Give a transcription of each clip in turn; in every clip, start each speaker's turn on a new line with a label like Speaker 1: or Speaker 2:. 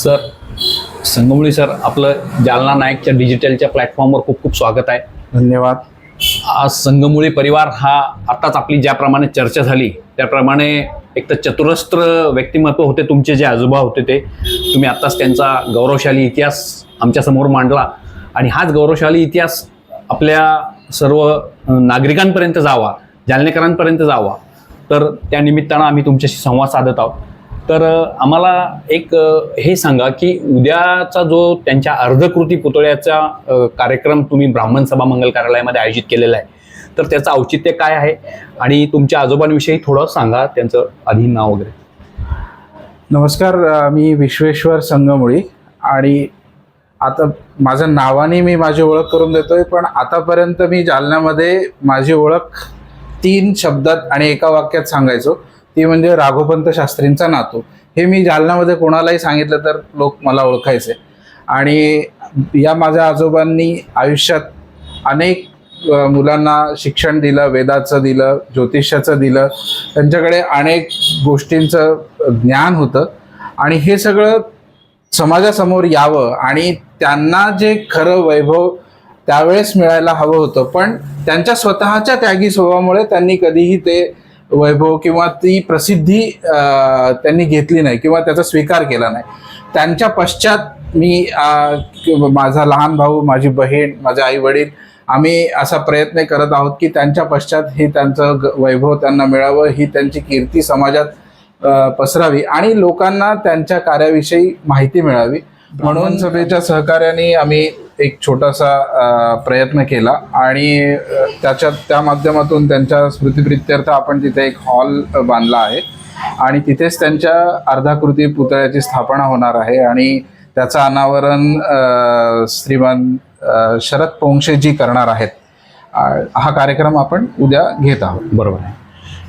Speaker 1: Sir संगमुळी sir आपलं जालना नायकच्या डिजिटलच्या प्लॅटफॉर्मवर खूप खूप स्वागत आहे.
Speaker 2: धन्यवाद.
Speaker 1: आज संगमुळी परिवार हा आताच आपली ज्याप्रमाणे चर्चा झाली त्याप्रमाणे एक तर चतुरस्त्र व्यक्तिमत्व होते तुमचे जे आजोबा होते ते. तुम्ही आत्ताच त्यांचा गौरवशाली इतिहास आमच्यासमोर मांडला. आणि हाच गौरवशाली इतिहास आपल्या सर्व नागरिकांपर्यंत जावा जालनेकरांपर्यंत जावा. तर त्या निमित्तानं आम्ही तुमच्याशी संवाद साधत आहोत. तर आम्हाला एक हे सांगा की उद्याचा जो त्यांच्या अर्धकृती पुतळ्याचा कार्यक्रम तुम्ही ब्राह्मण सभा मंगल कार्यालयामध्ये आयोजित केलेला आहे तर त्याचं औचित्य काय आहे? आणि तुमच्या आजोबांविषयी थोडं सांगा त्यांचं आधी नाव वगैरे.
Speaker 2: नमस्कार मी विश्वेश्वर संगमुळी आणि आता माझ्या नावाने मी माझी ओळख करून देतोय पण आतापर्यंत मी जालन्यामध्ये माझी ओळख तीन शब्दात आणि एका वाक्यात सांगायचो. ती म्हणजे राघोपंत शास्त्रींचा नातू. हे मी जालन्यामध्ये कोणालाही सांगितलं तर लोक मला ओळखायचे. आणि या माझ्या आजोबांनी आयुष्यात अनेक मुलांना शिक्षण दिलं वेदाचं दिलं ज्योतिष्याचं दिलं. त्यांच्याकडे अनेक गोष्टींचं ज्ञान होतं. आणि हे सगळं समाजासमोर यावं आणि त्यांना जे खरं वैभव त्यावेळेस मिळायला हवं होतं. पण त्यांच्या स्वतःच्या त्यागी स्वभावामुळे त्यांनी कधीही ते वैभव किंवा ती प्रसिद्धी त्यांनी घेतली नाही किंवा त्याचा स्वीकार केला नाही. त्यांच्या पश्चात मी माझा लहान भाऊ माझी बहीण माझे आई वडील आम्ही असा प्रयत्न करत आहोत की त्यांच्या पश्चात हे त्यांचं वैभव त्यांना मिळावं ही त्यांची कीर्ती समाजात पसरावी आणि लोकांना त्यांच्या कार्याविषयी माहिती मिळावी. म्हणून सभेच्या सहकार्याने आम्ही एक छोटासा प्रयत्न केला आणि त्याच्या त्या माध्यमातून त्यांच्या स्मृतिप्रित्यर्थ आपण तिथे एक हॉल बांधला आहे आणि तिथेच त्यांच्या अर्धाकृती पुतळ्याची स्थापना होणार आहे आणि त्याचं अनावरण श्रीमान शरद पोंक्षेजी करणार आहेत. हा कार्यक्रम आपण उद्या घेत आहोत.
Speaker 1: बरोबर आहे.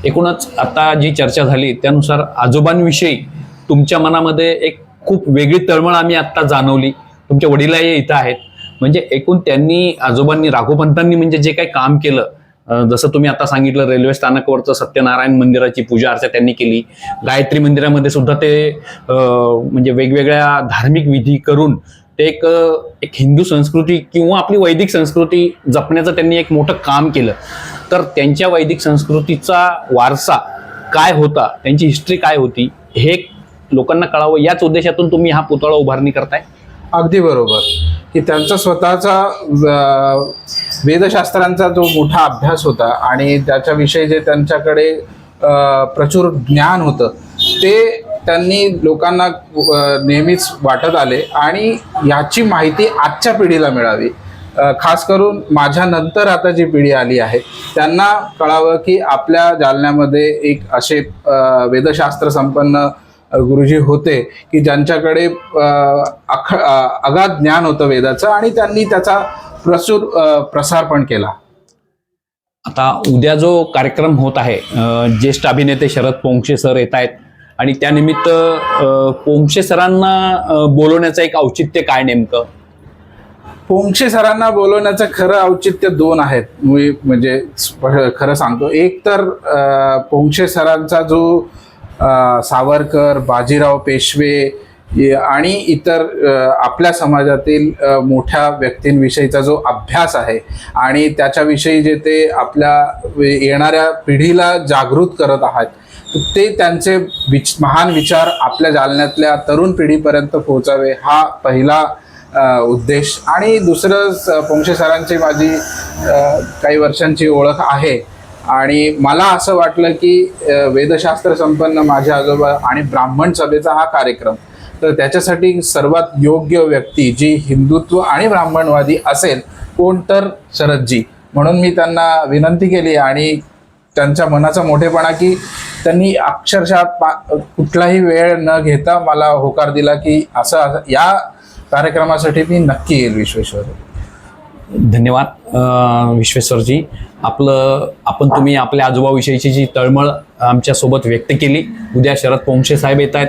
Speaker 1: एकूणच आता जी चर्चा झाली त्यानुसार आजोबांविषयी तुमच्या मनामध्ये एक खूप वेगळी तळमळ आम्ही आत्ता जाणवली. तुमच्या वडिलाही इथं आहेत. म्हणजे एकूण त्यांनी आजोबांनी राघोपंतांनी म्हणजे जे काही काम केलं जसं तुम्ही आता सांगितलं रेल्वे स्थानकावरचं सत्यनारायण मंदिराची पूजा अर्चा त्यांनी केली. गायत्री मंदिरामध्ये सुद्धा ते म्हणजे वेगवेगळ्या धार्मिक विधी करून ते एक एक हिंदू संस्कृती किंवा आपली वैदिक संस्कृती जपण्याचं त्यांनी एक मोठं काम केलं. तर त्यांच्या वैदिक संस्कृतीचा वारसा काय होता त्यांची हिस्ट्री काय होती हे लोकांना कळावं याच उद्देशातून तुम्ही हा पुतळा उभारणी करताय?
Speaker 2: अगदी बरोबर. की त्यांचा स्वतःचा वेदशास्त्रांचा जो मोठा अभ्यास होता आणि त्याच्याविषयी जे त्यांच्याकडे प्रचूर ज्ञान होतं ते त्यांनी लोकांना नेहमीच वाटत आले आणि याची माहिती आजच्या पिढीला मिळावी. खास करून माझ्या नंतर आता जी पिढी आली आहे त्यांना कळावं की आपल्या जालन्यामध्ये एक असे वेदशास्त्र संपन्न गुरुजी होते की ज्यांच्याकडे अख अगाध ज्ञान होतं वेदाचं आणि त्यांनी त्याचा प्रचूर अ, प्रसार पण केला.
Speaker 1: आता उद्या जो कार्यक्रम होत आहे ज्येष्ठ अभिनेते शरद पोंक्षे सर येत आहेत आणि त्यानिमित्त पोंक्षे सरांना बोलवण्याचं एक औचित्य काय नेमकं?
Speaker 2: पोंक्षे सरांना बोलवण्याचं खरं औचित्य दोन आहेत. मी म्हणजे खरं सांगतो. एक तर पोंक्षे सरांचा जो सावरकर बाजीराव पेशवे आणि इतर आपल्या समाजातील मोठ्या व्यक्तींविषयीचा जो अभ्यास आहे आणि त्याच्याविषयी जे ते आपल्या येणाऱ्या पिढीला जागृत करत आहात ते त्यांचे विच महान विचार आपल्या जालन्यातल्या तरुण पिढीपर्यंत पोहोचावे हा पहिला उद्देश. आणि दुसरं स- पोंक्षे सरांची माझी काही वर्षांची ओळख आहे. आणि मला असं वाटलं की वेदशास्त्र संपन्न माझे आजोबा आणि ब्राह्मण सभेचा हा कार्यक्रम तर त्याच्यासाठी सर्वात योग्य व्यक्ती जी हिंदुत्व आणि ब्राह्मणवादी असेल कोण तर शरदजी. म्हणून मी त्यांना विनंती केली आणि त्यांच्या मनाचा मोठेपणा की त्यांनी अक्षरशः पा कुठलाही वेळ न घेता मला होकार दिला की असं असं- या कार्यक्रमासाठी मी नक्की येईल विश्वेश्वर.
Speaker 1: धन्यवाद विश्वेश्वरजी. आपलं आपण तुम्ही आपल्या आजोबाविषयीची जी तळमळ आमच्यासोबत व्यक्त केली उद्या शरद पोंक्षे साहेब येत आहेत.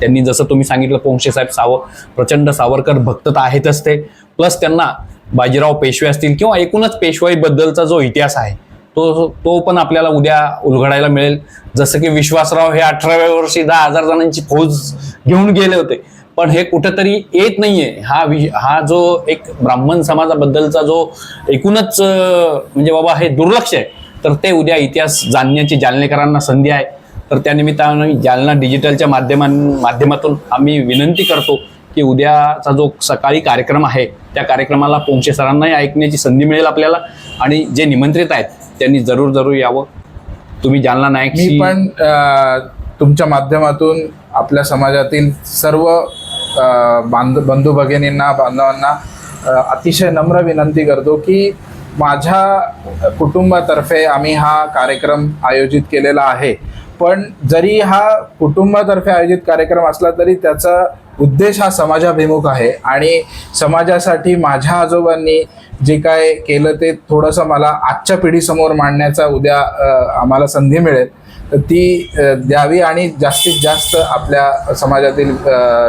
Speaker 1: त्यांनी जसं तुम्ही सांगितलं पोंक्षे साहेब साव प्रचंड सावरकर भक्त तर आहेतच ते प्लस त्यांना बाजीराव पेशवे असतील किंवा एकूणच पेशवाईबद्दलचा जो इतिहास आहे तो तो पण आपल्याला उद्या उलगडायला मिळेल. जसं की विश्वासराव हे अठराव्या वर्षी दहा हजार जणांची फौज घेऊन गेले होते. पण हे कुठंतरी येत नाहीये. हा वि हा जो एक ब्राह्मण समाजाबद्दलचा जो एकूणच म्हणजे बाबा हे दुर्लक्ष आहे तर ते उद्या इतिहास जाणण्याची जालनेकरांना संधी आहे. तर त्यानिमित्तानं जालना डिजिटलच्या माध्यमां माध्यमातून आम्ही विनंती करतो की उद्याचा जो सकाळी कार्यक्रम आहे त्या कार्यक्रमाला पोंक्षे सरांनाही ऐकण्याची संधी मिळेल आपल्याला आणि जे निमंत्रित आहेत त्यांनी जरूर जरूर यावं. तुम्ही जालना नायक
Speaker 2: पण तुमच्या माध्यमातून आपल्या समाजातील सर्व बांध बंधू भगिनींना बांधवांना अतिशय नम्र विनंती करतो की माझ्या कुटुंबातर्फे आम्ही हा कार्यक्रम आयोजित केलेला आहे. पण जरी हा कुटुंबातर्फे आयोजित कार्यक्रम असला तरी त्याचा उद्देश हा समाजाभिमुख आहे आणि समाजासाठी माझ्या आजोबांनी जे काय केलं ते थोडंसं मला आजच्या पिढीसमोर मांडण्याचा उद्या आम्हाला संधी मिळेल. ती द्यावी आणि जास्तीत जास्त आपल्या समाजातील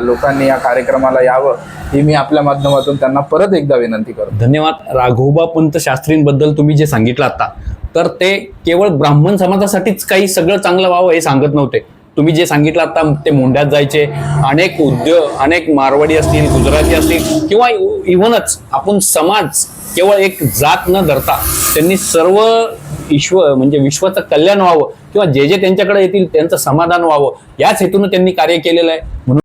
Speaker 2: लोकांनी या कार्यक्रमाला यावं ही मी आपल्या माध्यमातून त्यांना परत एकदा विनंती करतो.
Speaker 1: धन्यवाद. राघोबा पंत शास्त्रींबद्दल तुम्ही जे सांगितलं आता तर ते केवळ ब्राह्मण समाजासाठीच काही सगळं चांगलं व्हावं हे सांगत नव्हते. तुम्ही जे सांगितलं आता ते मोंढ्यात जायचे. अनेक उद्योग अनेक मारवाडी असतील गुजराती असतील किंवा इव्हनच आपण समाज केवळ एक जात न धरता त्यांनी सर्व ईश्वर म्हणजे विश्वाचं कल्याण व्हावं किंवा जे जे त्यांच्याकडे येतील त्यांचं समाधान व्हावं याच हेतून त्यांनी कार्य केलेलं आहे. म्हणून